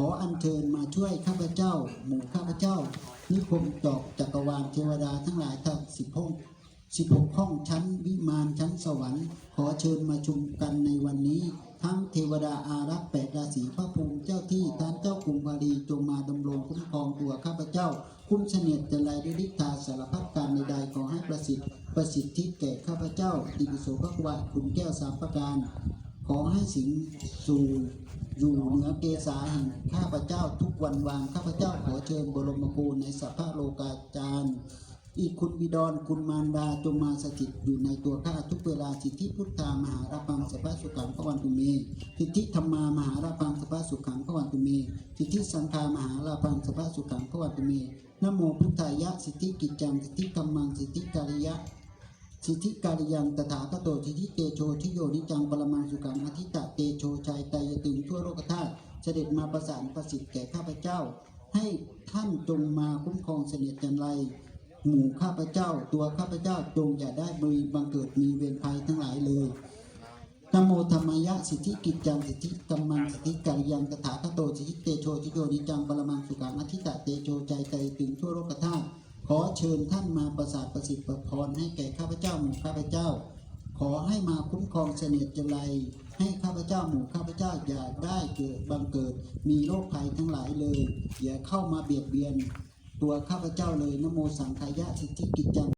ขออัญเชิญมาช่วยข้าพเจ้า หมู่ข้าพเจ้า นิคมจอกจักรวาลเทวดาทั้งหลายทั้งสิบห้องสิบหกห้องชั้นวิมานชั้นสวรรค์ ขอเชิญมาชุมกันในวันนี้ ทั้งเทวดาอารักษ์แปดราศีพระภูมิเจ้าที่ท่านเจ้ากรุงวารีจงมาดำรงคุ้มครองตัวข้าพเจ้า คุ้มเสนียดจันไรด้วยฤทธาสารพัดการใดๆขอให้ประสิทธิ์ประสิทธิแก่ข้าพเจ้าติปิโสภควะคุณแก้วสามประการ ขอให้สิงสู่ อยู่เหนือเกษาแห่งข้าพเจ้าทุกวันวางข้าพเจ้าขอเชิญบรมครูในสัพพะโลกาจารย์อีกคุณบิดรคุณมารดาจงมาสถิตอยู่ในตัวข้าทุกเวลาสิทธิพุทธามหาราปังสัพพสุขังพระวันตุเมสิทธิธรรมามหาราปังสัพพสุขังพระวันตุเมสิทธิสังฆามหาราปังสัพพสุขังพระวันตุเมนโมพุทธายะสิทธิกิจจังสิทธิกัมมังสิทธิการิยะสิทธิการยังตถาคตโตสิทธิเตโชทิโยนิจังปรมังสุขังอธิตะ สด็จมาประสานประสิทธิ์แก่ข้าพเจ้า ให้ท่านจงมาคุ้มครองเสนียดจันไรหมู่ข้าพเจ้าตัวข้าพเจ้าจงอย่าได้มีบังเกิดมีเวรภัยทั้งหลายเลยนโมธรรมยะสิทธิกิจจังสิทธิกัมมังสิทธิการยังตถาคตโตสิทธิเตโชทิโยนิจังปรมังสุขังอธิตะเตโชชัยไตยตึงทั่วโลกธาตุขอเชิญท่านมาประสาทประสิทธิ์ประพรให้แก่ข้าพเจ้าหมู่ข้าพเจ้า ขอให้มาคุ้มครองเสนียดจไร ให้ข้าพเจ้าหมู่ข้าพเจ้าอย่าได้เกิดบังเกิด มีโรคภัยทั้งหลายเลย อย่าเข้ามาเบียดเบียน ตัวข้าพเจ้าเลยนโมสังขายะสิทธิกิจจัง